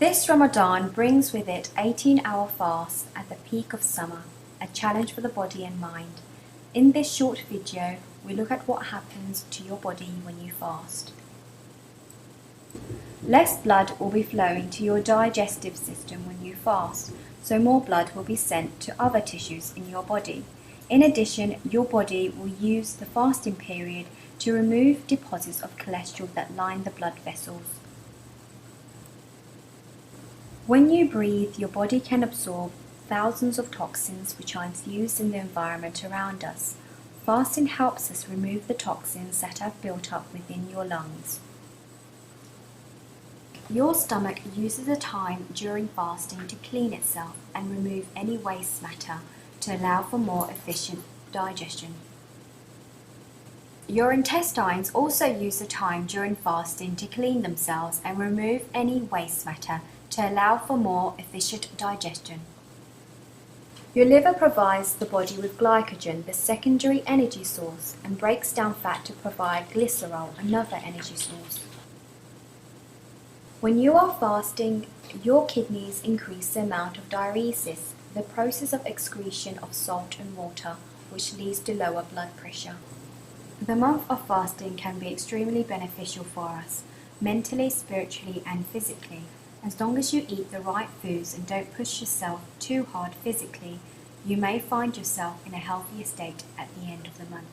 This Ramadan brings with it 18 hour fast at the peak of summer, a challenge for the body and mind. In this short video, we look at what happens to your body when you fast. Less blood will be flowing to your digestive system when you fast, so more blood will be sent to other tissues in your body. In addition, your body will use the fasting period to remove deposits of cholesterol that line the blood vessels. When you breathe, your body can absorb thousands of toxins which are infused in the environment around us. Fasting helps us remove the toxins that have built up within your lungs. Your stomach uses the time during fasting to clean itself and remove any waste matter to allow for more efficient digestion. Your intestines also use the time during fasting to clean themselves and remove any waste matter to allow for more efficient digestion. Your liver provides the body with glycogen, the secondary energy source, and breaks down fat to provide glycerol, another energy source. When you are fasting, your kidneys increase the amount of diuresis, the process of excretion of salt and water, which leads to lower blood pressure. The month of fasting can be extremely beneficial for us, mentally, spiritually, and physically. As long as you eat the right foods and don't push yourself too hard physically, you may find yourself in a healthier state at the end of the month.